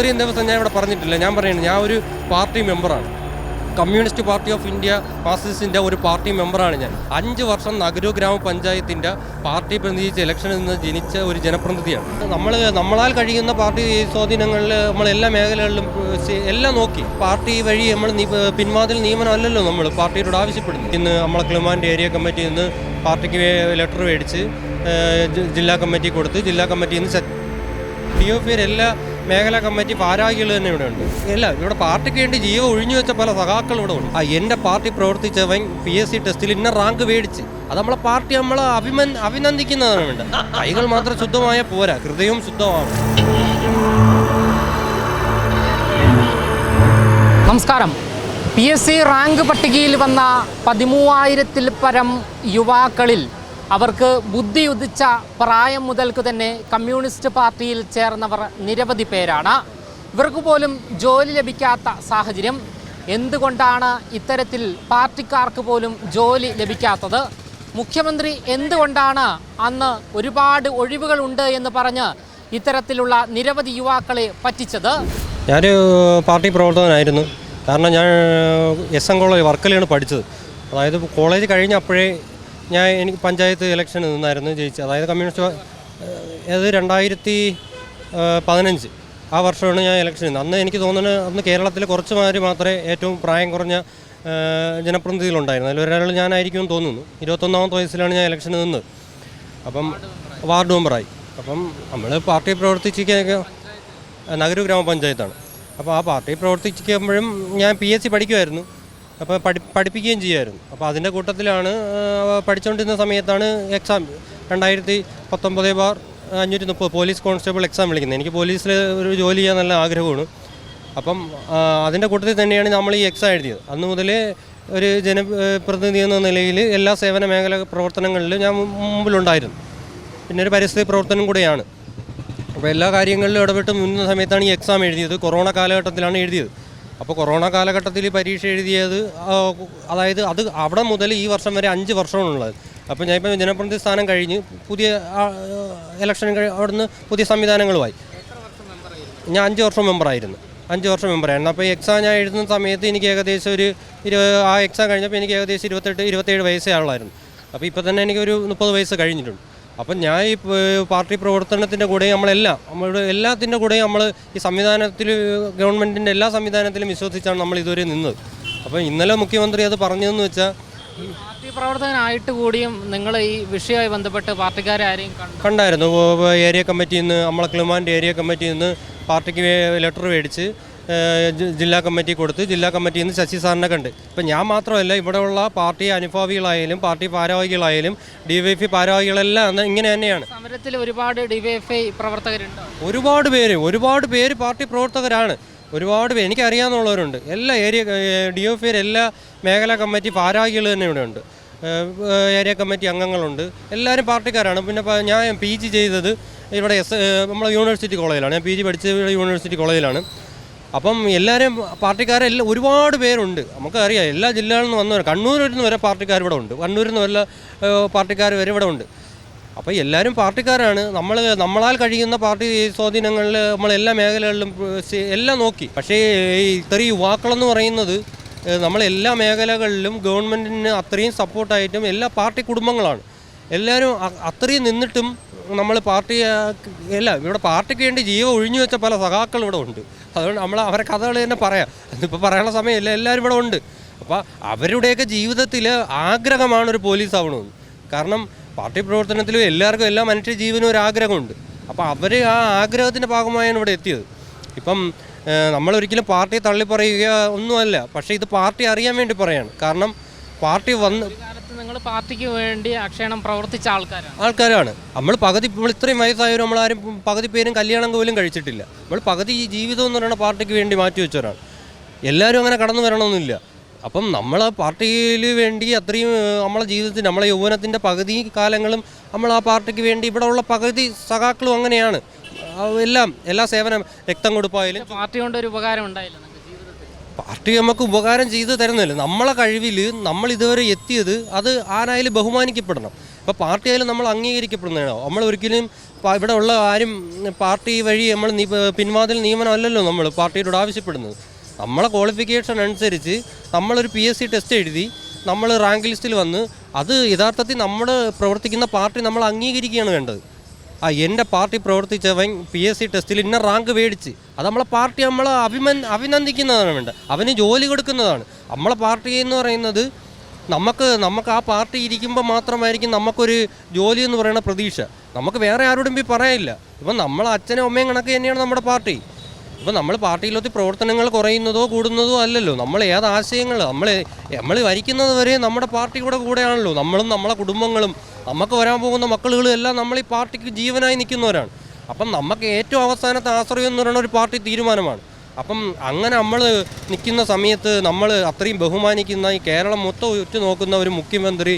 ഇത്രയും ദിവസം ഞാൻ ഇവിടെ പറഞ്ഞിട്ടില്ല. ഞാൻ പറയുന്നത് ഞാൻ ഒരു പാർട്ടി മെമ്പറാണ്. കമ്മ്യൂണിസ്റ്റ് പാർട്ടി ഓഫ് ഇന്ത്യ ഫാസിസ്റ്റിന്റെ ഒരു പാർട്ടി മെമ്പറാണ് ഞാൻ. അഞ്ച് വർഷം നഗരു ഗ്രാമപഞ്ചായത്തിന്റെ പാർട്ടി പ്രതിനിധിച്ച് ഇലക്ഷനിൽ നിന്ന് ജനിച്ച ഒരു ജനപ്രതിനിധിയാണ്. നമ്മൾ നമ്മളാൽ കഴിയുന്ന പാർട്ടി സ്വാധീനങ്ങളിൽ നമ്മൾ എല്ലാ മേഖലകളിലും എല്ലാം നോക്കി. പാർട്ടി വഴി നമ്മൾ പിൻവാതിൽ നിയമനമല്ലല്ലോ നമ്മൾ പാർട്ടിയോട് ആവശ്യപ്പെടുന്നു ഇന്ന് നമ്മളെ ക്ലിമാന്റെ ഏരിയ കമ്മിറ്റി നിന്ന് പാർട്ടിക്ക് ലെറ്റർ മേടിച്ച് ജില്ലാ കമ്മിറ്റി കൊടുത്ത് ജില്ലാ കമ്മിറ്റിയിൽ നിന്ന് ഡി ഒ എല്ലാ മേഖലാ കമ്മിറ്റി ഭാരാഗികൾ തന്നെ ഇവിടെ ഉണ്ട്. ഇല്ല ഇവിടെ പാർട്ടിക്ക് വേണ്ടി ജീവ ഒഴിഞ്ഞു വെച്ച പല സഖാക്കൾ ഇവിടെ ഉണ്ട്. ആ എന്റെ പാർട്ടി പ്രവർത്തിച്ചവൻ പി എസ് സി ടെസ്റ്റിൽ ഇന്ന റാങ്ക് മേടിച്ച്. അത് നമ്മളെ പാർട്ടി നമ്മളെ അഭിമൻ അഭിനന്ദിക്കുന്നതാണ് വേണ്ട കൈകൾ മാത്രം ശുദ്ധമായ പോരാ. ഹൃദയവും ശുദ്ധമാണ്. നമസ്കാരം. പി എസ് സി റാങ്ക് പട്ടികയിൽ വന്ന പതിമൂവായിരത്തിൽ പരം യുവാക്കളിൽ അവർക്ക് ബുദ്ധി ഉദിച്ച പ്രായം മുതൽക്ക് തന്നെ കമ്മ്യൂണിസ്റ്റ് പാർട്ടിയിൽ ചേർന്നവർ നിരവധി പേരാണ്. ഇവർക്ക് പോലും ജോലി ലഭിക്കാത്ത സാഹചര്യം. എന്തുകൊണ്ടാണ് ഇത്തരത്തിൽ പാർട്ടിക്കാർക്ക് പോലും ജോലി ലഭിക്കാത്തത്? മുഖ്യമന്ത്രി എന്തുകൊണ്ടാണ് അന്ന് ഒരുപാട് ഒഴിവുകളുണ്ട് എന്ന് പറഞ്ഞ് ഇത്തരത്തിലുള്ള നിരവധി യുവാക്കളെ പറ്റിച്ചത്? ഞാൻ പാർട്ടി പ്രവർത്തകനായിരുന്നു. കാരണം ഞാൻ എസ് എൻ കോളേജ് വർക്കലയാണ് പഠിച്ചത്. അതായത് കോളേജ് കഴിഞ്ഞ അപ്പോഴേ ഞാൻ എനിക്ക് പഞ്ചായത്ത് ഇലക്ഷനിൽ നിന്നായിരുന്നു ജയിച്ചത്. അതായത് കമ്മ്യൂണിസ്റ്റ് അത് രണ്ടായിരത്തി പതിനഞ്ച് ആ വർഷമാണ് ഞാൻ ഇലക്ഷൻ നിന്ന്. അന്ന് എനിക്ക് തോന്നുന്നത് അന്ന് കേരളത്തിൽ കുറച്ച് മാർ മാത്രമേ ഏറ്റവും പ്രായം കുറഞ്ഞ ജനപ്രതിനിധികളുണ്ടായിരുന്നു ഒരാൾ ഞാനായിരിക്കും തോന്നുന്നു. ഇരുപത്തൊന്നാമത്തെ വയസ്സിലാണ് ഞാൻ ഇലക്ഷൻ നിന്നത്. അപ്പം വാർഡ് മെമ്പറായി. അപ്പം നമ്മൾ പാർട്ടി പ്രവർത്തിച്ചൊക്കെ നഗര ഗ്രാമപഞ്ചായത്താണ് അപ്പോൾ ആ പാർട്ടി പ്രവർത്തിക്കുമ്പോഴും ഞാൻ പി എസ് സി പഠിക്കുമായിരുന്നു. അപ്പോൾ പഠി പഠിപ്പിക്കുകയും ചെയ്യുമായിരുന്നു അപ്പോൾ അതിന്റെ കൂട്ടത്തിലാണ് പഠിച്ചുകൊണ്ടിരുന്ന സമയത്താണ് എക്സാം രണ്ടായിരത്തി പത്തൊമ്പത് ബാർ അഞ്ഞൂറ്റി മുപ്പത് പോലീസ് കോൺസ്റ്റബിൾ എക്സാം വിളിക്കുന്നത്. എനിക്ക് പോലീസിൽ ഒരു ജോലി ചെയ്യാൻ നല്ല ആഗ്രഹമാണ്. അപ്പം അതിന്റെ കൂട്ടത്തിൽ തന്നെയാണ് നമ്മൾ ഈ എക്സാം എഴുതിയത്. അന്ന് മുതൽ ഒരു ജനപ്രതിനിധി എന്ന നിലയിൽ എല്ലാ സേവന മേഖല പ്രവർത്തനങ്ങളിലും ഞാൻ മുമ്പിലുണ്ടായിരുന്നു. പിന്നെ ഒരു പരിസ്ഥിതി പ്രവർത്തനം കൂടെയാണ്. അപ്പോൾ എല്ലാ കാര്യങ്ങളിലും ഇടപെട്ട് മുന്ന സമയത്താണ് ഈ എക്സാം എഴുതിയത്. കൊറോണ കാലഘട്ടത്തിലാണ് എഴുതിയത്. അപ്പോൾ കൊറോണ കാലഘട്ടത്തിൽ പരീക്ഷ എഴുതിയത് അതായത് അത് അവിടെ മുതൽ ഈ വർഷം വരെ അഞ്ച് വർഷമാണുള്ളത്. അപ്പോൾ ഞാൻ ഇപ്പോൾ ജനപ്രതിനിധി സ്ഥാനം കഴിഞ്ഞ് പുതിയ ഇലക്ഷൻ അവിടുന്ന് പുതിയ സംവിധാനങ്ങളുമായി. ഞാൻ അഞ്ച് വർഷം മെമ്പറായിരുന്നു അഞ്ച് വർഷം മെമ്പറായിരുന്നു അപ്പോൾ ഈ എക്സാം ഞാൻ എഴുതുന്ന സമയത്ത് എനിക്ക് ഏകദേശം ഒരു ആ എക്സാം കഴിഞ്ഞപ്പോൾ എനിക്ക് ഏകദേശം ഇരുപത്തെട്ട് ഇരുപത്തേഴ് വയസ്സേ ആളായിരുന്നു അപ്പോൾ ഇപ്പോൾ തന്നെ എനിക്കൊരു മുപ്പത് വയസ്സ് കഴിഞ്ഞിട്ടുണ്ട്. അപ്പം ഞാൻ ഈ പാർട്ടി പ്രവർത്തനത്തിന്റെ കൂടെ നമ്മളെല്ലാം നമ്മളുടെ എല്ലാത്തിന്റെ കൂടെ നമ്മൾ ഈ സംവിധാനത്തിൽ ഗവൺമെന്റിന്റെ എല്ലാ സംവിധാനത്തിലും വിശ്വസിച്ചാണ് നമ്മൾ ഇതുവരെ നിന്നത്. അപ്പം ഇന്നലെ മുഖ്യമന്ത്രി അത് പറഞ്ഞതെന്ന് വെച്ചാൽ പാർട്ടി പ്രവർത്തകനായിട്ട് കൂടിയും നിങ്ങൾ ഈ വിഷയവുമായി ബന്ധപ്പെട്ട് പാർട്ടിക്കാരെ ആരെയും കണ്ടു? കണ്ടായിരുന്നു. ഏരിയ കമ്മിറ്റിയിൽ നിന്ന് നമ്മളെ ക്ലിമാന്റെ ഏരിയ കമ്മിറ്റിയിൽ നിന്ന് പാർട്ടിക്ക് ലെറ്റർ മേടിച്ച് ജില്ലാ കമ്മിറ്റി കൊടുത്ത് ജില്ലാ കമ്മിറ്റിയിൽ നിന്ന് ശശി സാറിനെ കണ്ട്. ഇപ്പം ഞാൻ മാത്രമല്ല ഇവിടെയുള്ള പാർട്ടി അനുഭാവികളായാലും പാർട്ടി ഭാരവാഹികളായാലും ഡി വൈ പി ഭാരവാഹികളെല്ലാം അന്ന് ഇങ്ങനെ തന്നെയാണ്. സമരത്തിൽ ഒരുപാട് ഡിവൈഎഫ്ഐ പ്രവർത്തകരുണ്ട്? ഒരുപാട് പേര് ഒരുപാട് പേര് പാർട്ടി പ്രവർത്തകരാണ്. ഒരുപാട് പേര് എനിക്കറിയാവുന്നവരുണ്ട്. എല്ലാ ഏരിയ ഡി എഫ് എല്ലാ മേഖലാ കമ്മിറ്റി ഭാരവാഹികൾ തന്നെ ഇവിടെ ഉണ്ട്. ഏരിയ കമ്മിറ്റി അംഗങ്ങളുണ്ട്. എല്ലാവരും പാർട്ടിക്കാരാണ്. പിന്നെ ഞാൻ പി ജി ചെയ്തത് ഇവിടെ എസ് നമ്മളെ യൂണിവേഴ്സിറ്റി കോളേജിലാണ്. ഞാൻ പി ജി പഠിച്ചത് യൂണിവേഴ്സിറ്റി കോളേജിലാണ്. അപ്പം എല്ലാവരും പാർട്ടിക്കാരെല്ലാം ഒരുപാട് പേരുണ്ട്. നമുക്കറിയാം എല്ലാ ജില്ലകളിൽ നിന്ന് വന്നവർ കണ്ണൂരിൽ നിന്ന് വരെ പാർട്ടിക്കാർ ഇവിടെ ഉണ്ട്. കണ്ണൂരിൽ നിന്ന് വല്ല പാർട്ടിക്കാർ വരെ ഇവിടെ ഉണ്ട്. അപ്പോൾ എല്ലാവരും പാർട്ടിക്കാരാണ്. നമ്മൾ നമ്മളാൽ കഴിയുന്ന പാർട്ടി സ്വാധീനങ്ങളിൽ നമ്മൾ എല്ലാ മേഖലകളിലും എല്ലാം നോക്കി. പക്ഷേ ഈ ഇത്രയും യുവാക്കളെന്ന് പറയുന്നത് നമ്മൾ എല്ലാ മേഖലകളിലും ഗവൺമെന്റിന് അത്രയും സപ്പോർട്ടായിട്ടും എല്ലാ പാർട്ടി കുടുംബങ്ങളാണ്. എല്ലാവരും അത്രയും നിന്നിട്ടും നമ്മൾ പാർട്ടി എല്ലാം ഇവിടെ പാർട്ടിക്ക് വേണ്ടി ജീവ ഒഴിഞ്ഞു വെച്ച പല സഖാക്കൾ ഇവിടെ ഉണ്ട്. അതുകൊണ്ട് നമ്മൾ അവരെ കഥകൾ തന്നെ പറയാം. അതിപ്പോൾ പറയാനുള്ള സമയമില്ല എല്ലാവരും ഇവിടെ ഉണ്ട്. അപ്പോൾ അവരുടെയൊക്കെ ജീവിതത്തിൽ ആഗ്രഹമാണ് ഒരു പോലീസ് ആവണമെന്ന്. കാരണം പാർട്ടി പ്രവർത്തനത്തിലും എല്ലാവർക്കും എല്ലാ മനുഷ്യ ജീവനും ഒരു ആഗ്രഹമുണ്ട്. അപ്പോൾ അവർ ആ ആഗ്രഹത്തിന്റെ ഭാഗമായാണ് ഇവിടെ എത്തിയത്. ഇപ്പം നമ്മളൊരിക്കലും പാർട്ടിയെ തള്ളിപ്പറയുക ഒന്നുമല്ല. പക്ഷേ ഇത് പാർട്ടി അറിയാൻ വേണ്ടി പറയാണ്. കാരണം പാർട്ടി വന്ന് നിങ്ങൾ പാർട്ടിക്ക് വേണ്ടി അക്ഷയണം പ്രവർത്തിച്ച ആൾക്കാരാണ്. ആൾക്കാരാണ്. നമ്മൾ പകുതി നമ്മൾ ഇത്രയും വയസ്സായവരും നമ്മളാരും പകുതി പേരും കല്യാണം പോലും കഴിച്ചിട്ടില്ല. നമ്മൾ പകുതി ഈ ജീവിതം എന്ന് പറയുന്ന പാർട്ടിക്ക് വേണ്ടി മാറ്റി വെച്ചവരാണ്. എല്ലാവരും അങ്ങനെ കടന്നു വരണമെന്നില്ല. അപ്പം നമ്മൾ ആ പാർട്ടിയിൽ വേണ്ടി അത്രയും നമ്മളെ ജീവിതത്തിൽ നമ്മളെ യൗവനത്തിന്റെ പകുതി കാലങ്ങളും നമ്മൾ ആ പാർട്ടിക്ക് വേണ്ടി ഇവിടെ ഉള്ള പകുതി സഖാക്കളും അങ്ങനെയാണ്. എല്ലാം എല്ലാ സേവനം രക്തം കൊടുപ്പായാലും പാർട്ടി കൊണ്ട് ഒരു ഉപകാരം ഉണ്ടായില്ല. പാർട്ടി നമുക്ക് ഉപകാരം ചെയ്തു തരുന്നില്ല നമ്മളെ കഴിവിൽ നമ്മൾ ഇതുവരെ എത്തിയത് അത് ആരായാലും ബഹുമാനിക്കപ്പെടണം. ഇപ്പോൾ പാർട്ടി ആയാലും നമ്മൾ അംഗീകരിക്കപ്പെടുന്നതാണോ. നമ്മൾ ഒരിക്കലും ഇവിടെ ഉള്ള ആരും പാർട്ടി വഴി നമ്മൾ പിൻവാതിൽ നിയമനമല്ലല്ലോ നമ്മൾ പാർട്ടിയോട് ആവശ്യപ്പെടുന്നത്. നമ്മളെ ക്വാളിഫിക്കേഷൻ അനുസരിച്ച് നമ്മളൊരു പി എസ് സി ടെസ്റ്റ് എഴുതി നമ്മൾ റാങ്ക് ലിസ്റ്റിൽ വന്ന് അത് യഥാർത്ഥത്തിൽ നമ്മൾ പ്രവർത്തിക്കുന്ന പാർട്ടി നമ്മൾ അംഗീകരിക്കുകയാണ് വേണ്ടത്. ആ എന്റെ പാർട്ടി പ്രവർത്തിച്ചവൻ പി എസ് സി ടെസ്റ്റിൽ ഇന്ന റാങ്ക് മേടിച്ച്. അത് നമ്മളെ പാർട്ടി നമ്മളെ അഭിമൻ അഭിനന്ദിക്കുന്നതാണ് വേണ്ടത്. അവന് ജോലി കൊടുക്കുന്നതാണ്. നമ്മളെ പാർട്ടി എന്ന് പറയുന്നത് നമുക്ക് നമുക്ക് ആ പാർട്ടി ഇരിക്കുമ്പോൾ മാത്രമായിരിക്കും നമുക്കൊരു ജോലി എന്ന് പറയുന്ന പ്രതീക്ഷ. നമുക്ക് വേറെ ആരോടും പോയി പറയാനില്ല. ഇപ്പം നമ്മളെ അച്ഛനും അമ്മയും കണക്ക് തന്നെയാണ് നമ്മുടെ പാർട്ടി. ഇപ്പം നമ്മൾ പാർട്ടിയിലൊത്തി പ്രവർത്തനങ്ങൾ കുറയുന്നതോ കൂടുന്നതോ അല്ലല്ലോ. നമ്മൾ ഏത് ആശയങ്ങൾ നമ്മൾ നമ്മൾ വരിക്കുന്നത് വരെ നമ്മുടെ പാർട്ടിയുടെ കൂടെയാണല്ലോ. നമ്മളും നമ്മളെ കുടുംബങ്ങളും നമുക്ക് വരാൻ പോകുന്ന മക്കളുകളും എല്ലാം നമ്മൾ ഈ പാർട്ടിക്ക് ജീവനായി നിൽക്കുന്നവരാണ്. അപ്പം നമുക്ക് ഏറ്റവും അവസാനത്തെ ആശ്രയം എന്ന് പറയുന്ന ഒരു പാർട്ടി തീരുമാനമാണ്. അപ്പം അങ്ങനെ നമ്മൾ നിൽക്കുന്ന സമയത്ത് നമ്മൾ അത്രയും ബഹുമാനിക്കുന്ന ഈ കേരളം മൊത്തം ഉറ്റു നോക്കുന്ന ഒരു മുഖ്യമന്ത്രി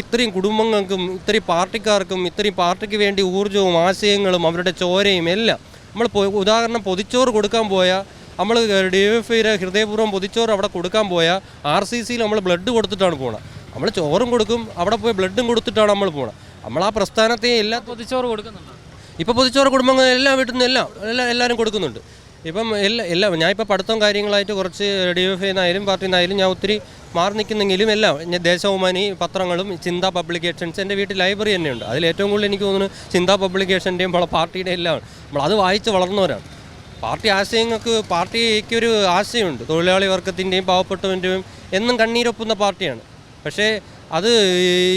ഇത്രയും കുടുംബങ്ങൾക്കും ഇത്രയും പാർട്ടിക്കാർക്കും ഇത്രയും പാർട്ടിക്ക് വേണ്ടി ഊർജവും ആശയങ്ങളും അവരുടെ ചോരയും എല്ലാം നമ്മൾ ഉദാഹരണം പൊതിച്ചോറ് കൊടുക്കാൻ പോയാൽ നമ്മൾ ഡി എഫ് ഐയുടെ ഹൃദയപൂർവം പൊതിച്ചോറ് അവിടെ കൊടുക്കാൻ പോയാൽ ആർ സി സിയിൽ നമ്മൾ ബ്ലഡ് കൊടുത്തിട്ടാണ് പോണത് നമ്മൾ ചോറും കൊടുക്കും അവിടെ പോയി ബ്ലഡും കൊടുത്തിട്ടാണ് നമ്മൾ പോണത്. നമ്മൾ ആ പ്രസ്ഥാനത്തെ എല്ലാ പൊതിച്ചോറ് കൊടുക്കുന്നുണ്ട്? ഇപ്പോൾ പൊതിച്ചോറ് കുടുംബങ്ങൾ എല്ലാ വീട്ടിൽ നിന്ന് എല്ലാം എല്ലാ എല്ലാവരും കൊടുക്കുന്നുണ്ട്. ഇപ്പം എല്ലാ എല്ലാം ഞാൻ ഇപ്പോൾ പഠിത്തം കാര്യങ്ങളായിട്ട് കുറച്ച് ഡി എഫ് എന്നായാലും പാർട്ടിയിൽ നിന്നായാലും ഞാൻ ഒത്തിരി മാറി നിൽക്കുന്നെങ്കിലും എല്ലാം ഞാൻ ദേശാഭിമാനി പത്രങ്ങളും ചിന്ത പബ്ലിക്കേഷൻസ് എന്റെ വീട്ടിൽ ലൈബ്രറി തന്നെയുണ്ട്. അതിൽ ഏറ്റവും കൂടുതൽ എനിക്ക് തോന്നുന്നു ചിന്ത പബ്ലിക്കേഷന്റെയും പാർട്ടിയുടെ എല്ലാം നമ്മൾ അത് വായിച്ച് വളർന്നവരാണ്. പാർട്ടി ആശയങ്ങൾക്ക് പാർട്ടിക്ക് ഒരു ആശയമുണ്ട്. തൊഴിലാളി വർഗത്തിന്റെയും പാവപ്പെട്ടവന്റെയും എന്നും കണ്ണീരൊപ്പുന്ന പാർട്ടിയാണ്. പക്ഷേ അത്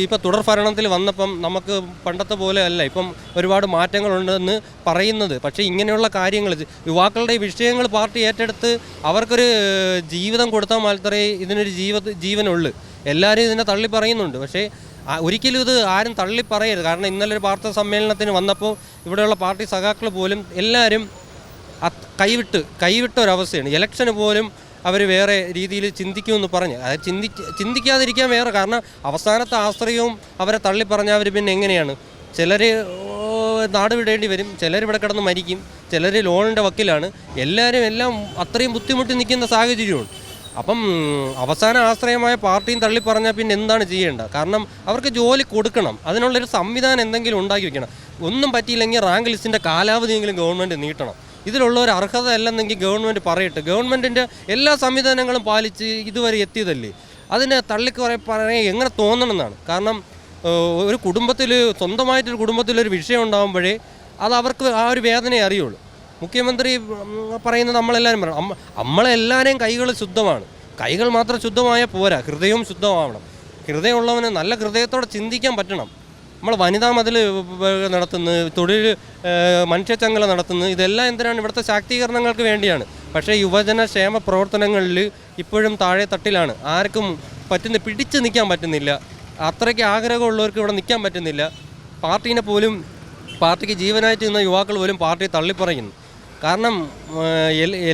ഇപ്പോൾ തുടർ ഭരണത്തിൽ വന്നപ്പം നമുക്ക് പണ്ടത്തെ പോലെ അല്ല. ഇപ്പം ഒരുപാട് മാറ്റങ്ങളുണ്ടെന്ന് പറയുന്നത്. പക്ഷേ ഇങ്ങനെയുള്ള കാര്യങ്ങൾ യുവാക്കളുടെ വിഷയങ്ങൾ പാർട്ടി ഏറ്റെടുത്ത് അവർക്കൊരു ജീവിതം കൊടുത്താൽ മാത്രമേ ഇതിനൊരു ജീവ ജീവനുള്ളൂ. എല്ലാവരും ഇതിനെ തള്ളി പറയുന്നുണ്ട്. പക്ഷേ ഒരിക്കലും ഇത് ആരും തള്ളി പറയരുത്. കാരണം ഇന്നലെ ഒരു വാർത്താ സമ്മേളനത്തിന് വന്നപ്പോൾ ഇവിടെയുള്ള പാർട്ടി സഖാക്കൾ പോലും എല്ലാവരും കൈവിട്ട് കൈവിട്ട ഒരവസ്ഥയാണ് ഇലക്ഷന് പോലും അവർ വേറെ രീതിയിൽ ചിന്തിക്കുമെന്ന് പറഞ്ഞ്. അത് ചിന്തി ചിന്തിക്കാതിരിക്കാൻ വേറെ. കാരണം അവസാനത്തെ ആശ്രയവും അവരെ തള്ളി പറഞ്ഞാൽ അവർ പിന്നെ എങ്ങനെയാണ്? ചിലർ നാട് വിടേണ്ടി വരും. ചിലർ ഇവിടെ കിടന്ന് മരിക്കും. ചിലർ ലോണിന്റെ വക്കിലാണ്. എല്ലാവരും എല്ലാം അത്രയും ബുദ്ധിമുട്ടി നിൽക്കുന്ന സാഹചര്യമാണ്. അപ്പം അവസാന ആശ്രയമായ പാർട്ടിയും തള്ളി പറഞ്ഞാൽ പിന്നെ എന്താണ് ചെയ്യേണ്ടത്? കാരണം അവർക്ക് ജോലി കൊടുക്കണം. അതിനുള്ളൊരു സംവിധാനം എന്തെങ്കിലും ഉണ്ടാക്കി വെക്കണം. ഒന്നും പറ്റിയില്ലെങ്കിൽ റാങ്ക് ലിസ്റ്റിന്റെ കാലാവധിയെങ്കിലും ഗവൺമെന്റ് നീട്ടണം. ഇതിലുള്ള ഒരു അർഹത അല്ലെന്നെങ്കിൽ ഗവൺമെന്റ് പറയട്ടെ. ഗവൺമെന്റിന്റെ എല്ലാ സംവിധാനങ്ങളും പാലിച്ച് ഇതുവരെ എത്തിയതല്ലേ? അതിനെ തള്ളിക്കുറ പറയാൻ എങ്ങനെ തോന്നണമെന്നാണ്? കാരണം ഒരു കുടുംബത്തിൽ സ്വന്തമായിട്ടൊരു കുടുംബത്തിലൊരു വിഷയം ഉണ്ടാകുമ്പോഴേ അത് അവർക്ക് ആ ഒരു വേദനയെ അറിയുള്ളൂ. മുഖ്യമന്ത്രി പറയുന്നത് നമ്മളെല്ലാവരും പറയണം. നമ്മളെല്ലാവരെയും കൈകൾ ശുദ്ധമാണ്. കൈകൾ മാത്രം ശുദ്ധമായ പോരാ. ഹൃദയവും ശുദ്ധമാവണം. ഹൃദയമുള്ളവന് നല്ല ഹൃദയത്തോടെ ചിന്തിക്കാൻ പറ്റണം. നമ്മൾ വനിതാ മതിൽ നടത്തുന്നു തൊഴിൽ മനുഷ്യച്ചങ്ങല നടത്തുന്നു ഇതെല്ലാം എന്തിനാണ്? ഇവിടുത്തെ ശാക്തീകരണങ്ങൾക്ക് വേണ്ടിയാണ്. പക്ഷേ യുവജന ക്ഷേമ പ്രവർത്തനങ്ങളിൽ ഇപ്പോഴും താഴെ തട്ടിലാണ്. ആർക്കും പറ്റുന്ന പിടിച്ചു നിൽക്കാൻ പറ്റുന്നില്ല. അത്രയ്ക്ക് ആഗ്രഹമുള്ളവർക്ക് ഇവിടെ നിൽക്കാൻ പറ്റുന്നില്ല. പാർട്ടീനെ പോലും പാർട്ടിക്ക് ജീവനായിട്ട് നിന്ന യുവാക്കൾ പോലും പാർട്ടി തള്ളിപ്പറയുന്നു. കാരണം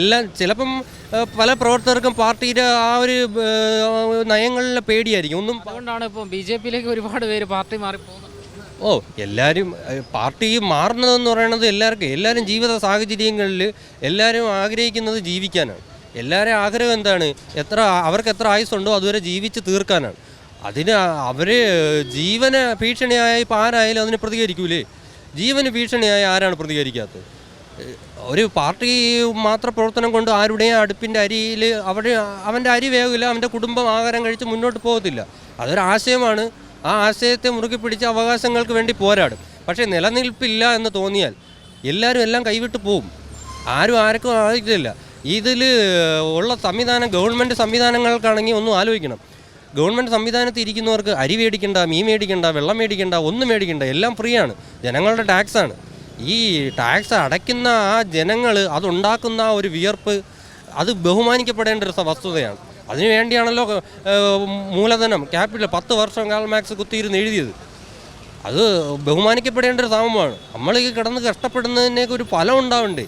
എല്ലാം ചിലപ്പം പല പ്രവർത്തകർക്കും പാർട്ടിയുടെ ആ ഒരു നയങ്ങളിലെ പേടിയായിരിക്കും. ഒന്നും അതുകൊണ്ടാണ് ഇപ്പോൾ ബി ജെ പിയിലേക്ക് ഒരുപാട് പേര് പാർട്ടി മാറി പോകുന്നത് ഓ എല്ലാവരും പാർട്ടി മാറുന്നതെന്ന് പറയുന്നത് എല്ലാവർക്കും എല്ലാവരും ജീവിത സാഹചര്യങ്ങളിൽ എല്ലാവരും ആഗ്രഹിക്കുന്നത് ജീവിക്കാനാണ്. എല്ലാവരും ആഗ്രഹം എന്താണ്? എത്ര അവർക്ക് എത്ര ആയുസ്സുണ്ടോ അതുവരെ ജീവിച്ച് തീർക്കാനാണ്. അതിന് അവർ ജീവന ഭീഷണിയായി ഇപ്പോൾ ആരായാലും അതിന് പ്രതികരിക്കൂലേ? ജീവന് ഭീഷണിയായി ആരാണ് പ്രതികരിക്കാത്തത്? ഒരു പാർട്ടി മാത്രം പ്രവർത്തനം കൊണ്ട് ആരുടെയും അടുപ്പിന്റെ അരിയിൽ അവിടെ അവന്റെ അരി വേകില്ല അവന്റെ കുടുംബം ആഹാരം കഴിച്ച് മുന്നോട്ട് പോകത്തില്ല. അതൊരു ആശയമാണ്. ആ ആശയത്തെ മുറുകെ പിടിച്ച് അവകാശങ്ങൾക്ക് വേണ്ടി പോരാടും. പക്ഷേ നിലനിൽപ്പില്ല എന്ന് തോന്നിയാൽ എല്ലാവരും എല്ലാം കൈവിട്ട് പോവും. ആരും ആർക്കും ആവശ്യമില്ല ഇതിൽ ഉള്ള സംവിധാനം ഗവൺമെന്റ് സംവിധാനങ്ങൾക്കാണെങ്കിൽ ഒന്നും ആലോചിക്കണം. ഗവൺമെന്റ് സംവിധാനത്തിൽ ഇരിക്കുന്നവർക്ക് അരി മേടിക്കണ്ട മീൻ മേടിക്കണ്ട വെള്ളം മേടിക്കണ്ട ഒന്നും മേടിക്കണ്ട. എല്ലാം ഫ്രീ ആണ്. ജനങ്ങളുടെ ടാക്സാണ് ഈ ടാക്സ് അടയ്ക്കുന്ന ആ ജനങ്ങൾ അതുണ്ടാക്കുന്ന ഒരു വിയർപ്പ് അത് ബഹുമാനിക്കപ്പെടേണ്ട ഒരു വസ്തുതയാണ്. അതിനു വേണ്ടിയാണല്ലോ മൂലധനം ക്യാപിറ്റൽ പത്ത് വർഷം കാൽമാക്സ് കുത്തിയിരുന്ന് എഴുതിയത്. അത് ബഹുമാനിക്കപ്പെടേണ്ട ഒരു സാമമാണ്. നമ്മൾ ഈ കിടന്ന് കഷ്ടപ്പെടുന്നതിനൊക്കെ ഒരു ഫലം ഉണ്ടാവണ്ടേ?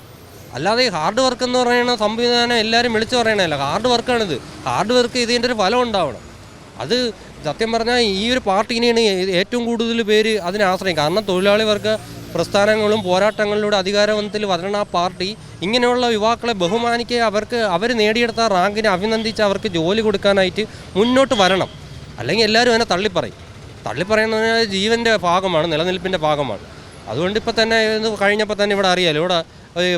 അല്ലാതെ ഈ ഹാർഡ് വർക്ക് എന്ന് പറയുന്ന സംവിധാനം എല്ലാവരും വിളിച്ചു പറയണല്ല ഹാർഡ് വർക്കാണിത് ഹാർഡ് വർക്ക് ഇതിന്റെ ഒരു ഫലം ഉണ്ടാവണം. അത് സത്യം പറഞ്ഞാൽ ഈ ഒരു പാർട്ടീനെയാണ് ഏറ്റവും കൂടുതൽ പേര് അതിനെ ആശ്രയിക്കുക കാരണം തൊഴിലാളി വർഗ പ്രസ്ഥാനങ്ങളും പോരാട്ടങ്ങളിലൂടെ അധികാരവനത്തിൽ വരണ പാർട്ടി ഇങ്ങനെയുള്ള യുവാക്കളെ ബഹുമാനിക്കുക അവർക്ക് അവർ നേടിയെടുത്ത റാങ്കിനെ അഭിനന്ദിച്ച് അവർക്ക് ജോലി കൊടുക്കാനായിട്ട് മുന്നോട്ട് വരണം. അല്ലെങ്കിൽ എല്ലാവരും അതിനെ തള്ളിപ്പറയും. തള്ളിപ്പറയുന്നത് ജീവന്റെ ഭാഗമാണ് നിലനിൽപ്പിന്റെ ഭാഗമാണ്. അതുകൊണ്ട് ഇപ്പോൾ തന്നെ കഴിഞ്ഞപ്പോൾ തന്നെ ഇവിടെ അറിയാലോ ഇവിടെ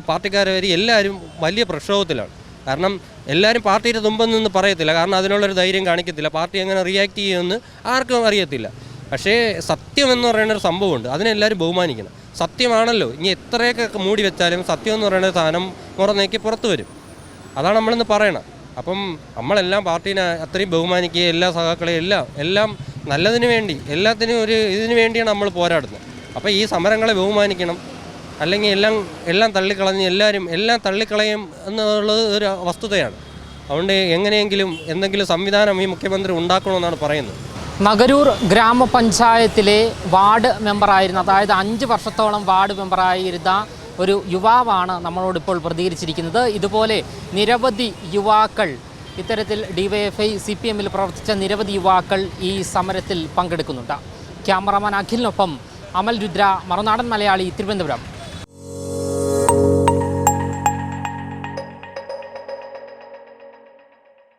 പാർട്ടിക്കാരെ വരി എല്ലാവരും വലിയ പ്രക്ഷോഭത്തിലാണ്. കാരണം എല്ലാവരും പാർട്ടിയുടെ തുമ്പം നിന്ന് പറയത്തില്ല. കാരണം അതിനുള്ളൊരു ധൈര്യം കാണിക്കത്തില്ല. പാർട്ടി എങ്ങനെ റിയാക്ട് ചെയ്യുമെന്ന് ആർക്കും അറിയത്തില്ല. പക്ഷേ സത്യം എന്ന് പറയുന്ന ഒരു സംഭവമുണ്ട്. അതിനെല്ലാവരും ബഹുമാനിക്കണം. സത്യമാണല്ലോ. ഇനി എത്രയൊക്കെ മൂടി വെച്ചാലും സത്യം എന്ന് പറയുന്ന സാധനം മുറന്നേക്ക് പുറത്തു വരും. അതാണ് നമ്മളിന്ന് പറയണം. അപ്പം നമ്മളെല്ലാം പാർട്ടീനെ അത്രയും ബഹുമാനിക്കുകയും എല്ലാ സഹാക്കളെയും എല്ലാം എല്ലാം നല്ലതിന് വേണ്ടി എല്ലാത്തിനും ഒരു ഇതിനു വേണ്ടിയാണ് നമ്മൾ പോരാടുന്നത്. അപ്പോൾ ഈ സമരങ്ങളെ ബഹുമാനിക്കണം. അല്ലെങ്കിൽ എല്ലാം എല്ലാം തള്ളിക്കളഞ്ഞ് എല്ലാവരും എല്ലാം തള്ളിക്കളയും എന്നുള്ളത് ഒരു വസ്തുതയാണ്. അതുകൊണ്ട് എങ്ങനെയെങ്കിലും എന്തെങ്കിലും സംവിധാനം ഈ മുഖ്യമന്ത്രി ഉണ്ടാക്കണമെന്നാണ് പറയുന്നത്. നഗരൂർ ഗ്രാമപഞ്ചായത്തിലെ വാർഡ് മെമ്പറായിരുന്ന അതായത് അഞ്ച് വർഷത്തോളം വാർഡ് മെമ്പറായിരുന്ന ഒരു യുവാവാണ് നമ്മളോടിപ്പോൾ പ്രതികരിച്ചിരിക്കുന്നത്. ഇതുപോലെ നിരവധി യുവാക്കൾ ഇത്തരത്തിൽ ഡിവൈഎഫ്ഐ സി പി എമ്മിൽ പ്രവർത്തിച്ച നിരവധി യുവാക്കൾ ഈ സമരത്തിൽ പങ്കെടുക്കുന്നുണ്ട്. ക്യാമറമാൻ അഖിലിനൊപ്പം അമൽ രുദ്ര മറുനാടൻ മലയാളി തിരുവനന്തപുരം.